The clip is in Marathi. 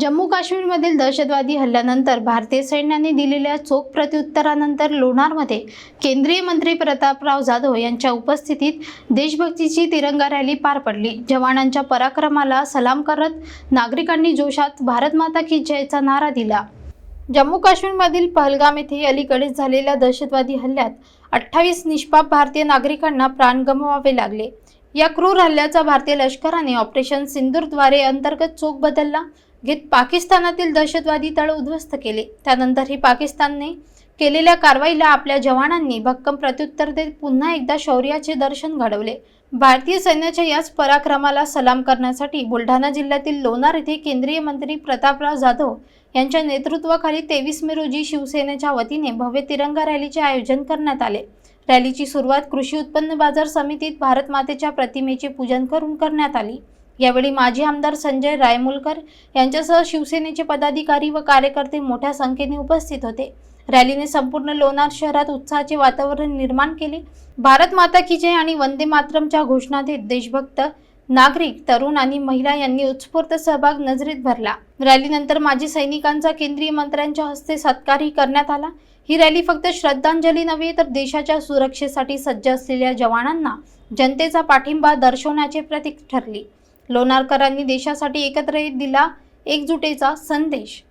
जम्मू काश्मीरमधील दहशतवादी हल्ल्यानंतर भारतीय सैन्याने दिलेल्या चोख प्रत्युत्तरानंतर लोणारमध्ये केंद्रीय मंत्री प्रतापराव जाधव यांच्या उपस्थितीत देशभक्तीची तिरंगा रॅली पार पडली. जवानांच्या पराक्रमाला सलाम करत नागरिकांनी जोशात भारत माता की जयचा नारा दिला. जम्मू काश्मीरमधील पहलगाम येथे अलीकडेच झालेल्या दहशतवादी हल्ल्यात अठ्ठावीस निष्पाप भारतीय नागरिकांना प्राण गमवावे लागले. या क्रूर हल्ल्याचा भारतीय लष्कराने ऑपरेशन सिंदूरद्वारे अंतर्गत चोख बदलला. घेत पाकिस्तानातील दहशतवादी तळ उद्ध्वस्त केले. त्यानंतरही पाकिस्तानने केलेल्या कारवाईला आपल्या जवानांनी भक्कम प्रत्युत्तर देत पुन्हा एकदा शौर्याचे दर्शन घडवले. भारतीय सैन्याच्या याच पराक्रमाला सलाम करण्यासाठी बुलढाणा जिल्ह्यातील लोणार येथे केंद्रीय मंत्री प्रतापराव जाधव यांच्या नेतृत्वाखाली तेवीस मे रोजी शिवसेनेच्या वतीने भव्य तिरंगा रॅलीचे आयोजन करण्यात आले. रॅलीची सुरुवात कृषी उत्पन्न बाजार समितीत भारत मातेच्या प्रतिमेचे पूजन करून करण्यात आली. यावेळी माजी आमदार संजय रायमुलकर यांच्यासह शिवसेनेचे पदाधिकारी व कार्यकर्ते मोठ्या संख्येने उपस्थित होते. रॅलीने संपूर्ण लोणार शहरात उत्साहाचे वातावरण निर्माण केले. भारत माता की जय आणि वंदे मातरमच्या घोषणा देत देशभक्त नागरिक तरुण आणि महिला यांनी उत्स्फूर्त सहभाग नजरेत भरला रॅलीनंतर माजी सैनिकांचा केंद्रीय मंत्र्यांच्या हस्ते सत्कारही करण्यात आला. ही रॅली फक्त श्रद्धांजली नव्हे तर देशाच्या सुरक्षेसाठी सज्ज असलेल्या जवानांना जनतेचा पाठिंबा दर्शवण्याचे प्रतीक ठरली. लोणारकरांनी देशासाठी एकत्र येत दिला एकजुटेचा संदेश.